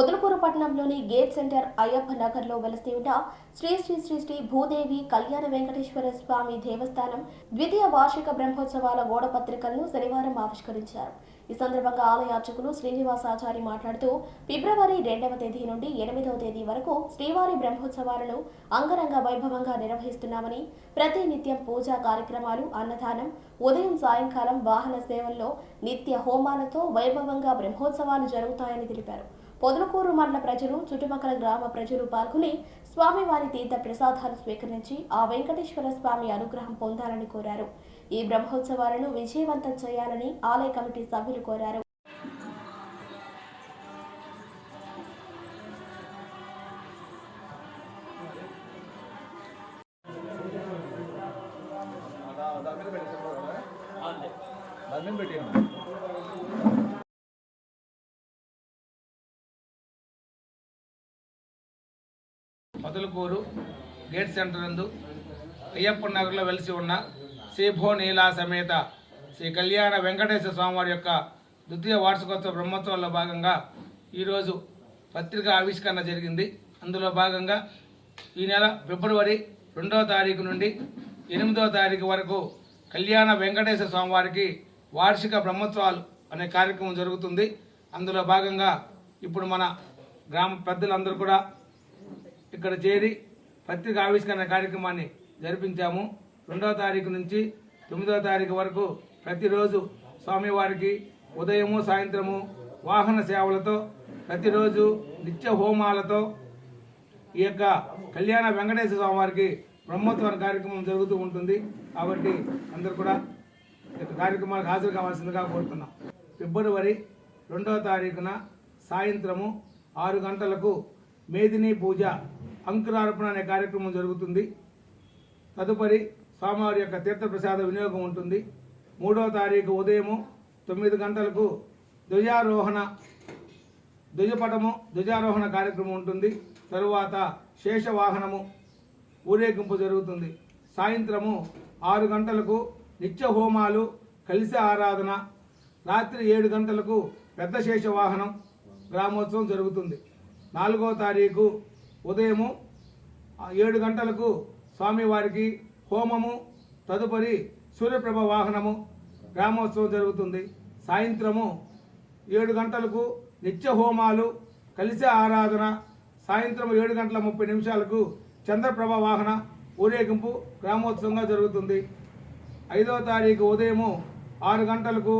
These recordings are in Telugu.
పొదలకూరు పట్టణంలోని గేట్ సెంటర్ అయ్యప్ప నగర్లో వెలసి ఉన్న శ్రీ శ్రీ శ్రీ శ్రీ భూదేవి కళ్యాణ వెంకటేశ్వర స్వామి దేవస్థానం ద్వితీయ వార్షిక బ్రహ్మోత్సవాల గోడపత్రికలను శనివారం ఆవిష్కరించారు. ఈ సందర్భంగా ఆలయ అర్చకులు శ్రీనివాసాచారి మాట్లాడుతూ ఫిబ్రవరి రెండవ తేదీ నుండి ఎనిమిదవ తేదీ వరకు శ్రీవారి బ్రహ్మోత్సవాలను అంగరంగ వైభవంగా నిర్వహిస్తున్నామని ప్రతి నిత్యం పూజా కార్యక్రమాలు అన్నదానం ఉదయం సాయంకాలం వాహన సేవల్లో నిత్య హోమాలతో వైభవంగా బ్రహ్మోత్సవాలు జరుగుతాయని తెలిపారు. పొదలకూరు మండల ప్రజలు చుట్టుపక్కల గ్రామ ప్రజలు పాల్గొని స్వామివారి తీర్థ ప్రసాదాలు స్వీకరించి ఆ వెంకటేశ్వర స్వామి అనుగ్రహం పొందాలని కోరారు. ఈ బ్రహ్మోత్సవాలను విజయవంతం చేయాలని ఆలయ కమిటీ సభ్యులు కోరారు. పెట్టాను మొదలుకూరు గేట్ సెంటర్ నందు అయ్యప్ప నగర్లో వెలిసి ఉన్న శ్రీభో నీలా సమేత శ్రీ కళ్యాణ వెంకటేశ్వర స్వామివారి యొక్క ద్వితీయ వార్షికోత్సవ బ్రహ్మోత్సవంలో భాగంగా ఈరోజు పత్రిక ఆవిష్కరణ జరిగింది. అందులో భాగంగా ఈ నెల ఫిబ్రవరి రెండవ తారీఖు నుండి ఎనిమిదవ తారీఖు వరకు కళ్యాణ వెంకటేశ్వర స్వామివారికి వార్షిక బ్రహ్మోత్సవాలు అనే కార్యక్రమం జరుగుతుంది. అందులో భాగంగా ఇప్పుడు మన గ్రామ పెద్దలందరూ కూడా ఇక్కడ చేరి పత్రిక ఆవిష్కరణ కార్యక్రమాన్ని జరిపించాము. రెండవ తారీఖు నుంచి తొమ్మిదవ తారీఖు వరకు ప్రతిరోజు స్వామివారికి ఉదయము సాయంత్రము వాహన సేవలతో ప్రతిరోజు నిత్య హోమాలతో ఈ యొక్క కళ్యాణ వెంకటేశ్వర స్వామి వారికి బ్రహ్మోత్సవ కార్యక్రమం జరుగుతూ ఉంటుంది. కాబట్టి అందరు కూడా ఈ యొక్క కార్యక్రమాలకు హాజరు కావాల్సిందిగా కోరుతున్నాం. ఫిబ్రవరి రెండవ తారీఖున సాయంత్రము ఆరు గంటలకు మేదిని పూజ అంకురార్పణ అనే కార్యక్రమం జరుగుతుంది. తదుపరి స్వామివారి యొక్క తీర్థప్రసాద వినియోగం ఉంటుంది. మూడవ తారీఖు ఉదయము తొమ్మిది గంటలకు ధ్వజారోహణ ధ్వజపటము ధ్వజారోహణ కార్యక్రమం ఉంటుంది. తరువాత శేషవాహనము ఊరేగింపు జరుగుతుంది. సాయంత్రము ఆరు గంటలకు నిత్య హోమాలు కలిసి ఆరాధన రాత్రి ఏడు గంటలకు పెద్ద శేషవాహనం గ్రామోత్సవం జరుగుతుంది. నాలుగో తారీఖు ఉదయము ఏడు గంటలకు స్వామివారికి హోమము తదుపరి సూర్యప్రభ వాహనము గ్రామోత్సవం జరుగుతుంది. సాయంత్రము ఏడు గంటలకు నిత్య హోమాలు కలిసి ఆరాధన సాయంత్రం ఏడు గంటల ముప్పై నిమిషాలకు చంద్రప్రభ వాహన ఊరేగింపు గ్రామోత్సవంగా జరుగుతుంది. ఐదవ తారీఖు ఉదయము ఆరు గంటలకు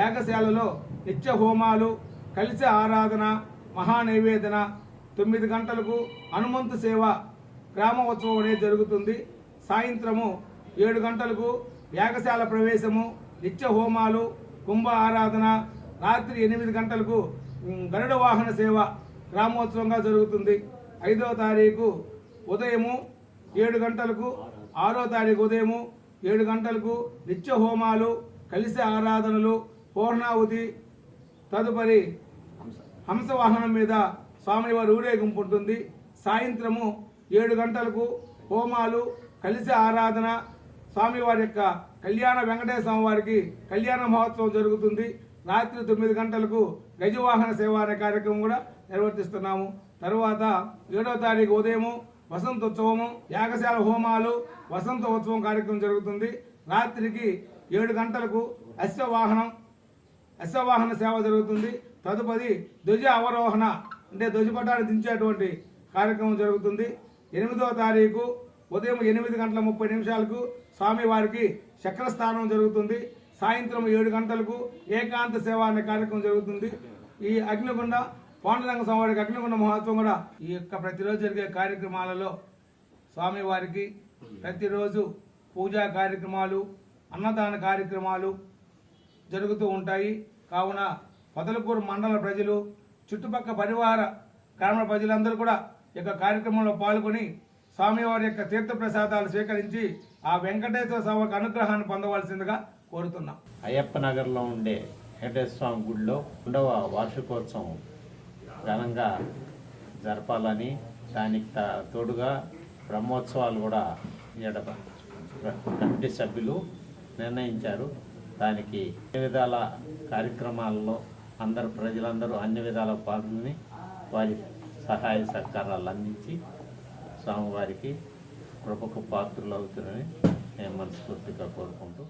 యాగశాలలో నిత్య హోమాలు కలిసి ఆరాధన మహానైవేదన తొమ్మిది గంటలకు హనుమంతు సేవ గ్రామోత్సవం అనేది జరుగుతుంది. సాయంత్రము ఏడు గంటలకు యాగశాల ప్రవేశము నిత్య హోమాలు కుంభ ఆరాధన రాత్రి ఎనిమిది గంటలకు గరుడ వాహన సేవ గ్రామోత్సవంగా జరుగుతుంది. ఐదవ తారీఖు ఉదయము ఏడు గంటలకు ఆరో తారీఖు ఉదయము ఏడు గంటలకు నిత్య హోమాలు కలిసి ఆరాధనలు పూర్ణావతి తదుపరి హంసవాహనం మీద స్వామివారి ఊరేగింపు ఉంటుంది. సాయంత్రము ఏడు గంటలకు హోమాలు కలిసి ఆరాధన స్వామివారి యొక్క కళ్యాణ వెంకటేశ్వర వారికి కళ్యాణ మహోత్సవం జరుగుతుంది. రాత్రి తొమ్మిది గంటలకు గజవాహన సేవ అనే కార్యక్రమం కూడా నిర్వర్తిస్తున్నాము. తరువాత ఏడో తారీఖు ఉదయము వసంతోత్సవము యాగశాల హోమాలు వసంత ఉత్సవం కార్యక్రమం జరుగుతుంది. రాత్రికి ఏడు గంటలకు అశ్వవాహనం అశ్వవాహన సేవ జరుగుతుంది. తదుపరి ధ్వజ అవరోహణ అంటే ధ్వజపటాన్ని దించేటువంటి కార్యక్రమం జరుగుతుంది. ఎనిమిదవ తారీఖు ఉదయం ఎనిమిది గంటల ముప్పై నిమిషాలకు స్వామివారికి చక్రస్థానం జరుగుతుంది. సాయంత్రం ఏడు గంటలకు ఏకాంత సేవ అనే కార్యక్రమం జరుగుతుంది. ఈ అగ్నిగుండ పాండురంగ స్వామివారికి అగ్నిగుండ మహోత్సవం కూడా ఈ యొక్క ప్రతిరోజు జరిగే కార్యక్రమాలలో స్వామివారికి ప్రతిరోజు పూజా కార్యక్రమాలు అన్నదాన కార్యక్రమాలు జరుగుతూ ఉంటాయి. కావున పొదలకూరు మండల ప్రజలు చుట్టుపక్కల పరివార గ్రామ ప్రజలందరూ కూడా ఈ యొక్క కార్యక్రమంలో పాల్గొని స్వామివారి యొక్క తీర్థ ప్రసాదాలు స్వీకరించి ఆ వెంకటేశ్వర స్వామికి అనుగ్రహాన్ని పొందవలసిందిగా కోరుతున్నాం. అయ్యప్ప నగర్లో ఉండే వెంకటేశ్వర స్వామి గుడిలో రెండవ వార్షికోత్సవం ఘనంగా జరపాలని దానికి త- తోడుగా బ్రహ్మోత్సవాలు కూడా ఈడ కమిటీ సభ్యులు నిర్ణయించారు. దానికి అన్ని విధాల కార్యక్రమాల్లో అందరు ప్రజలందరూ అన్ని విధాల పాల్గొని వారి సహాయ సహకారాలు అందించి స్వామివారికి కృపకు పాత్రలు అవుతున్నారని నేను మనస్ఫూర్తిగా కోరుకుంటూ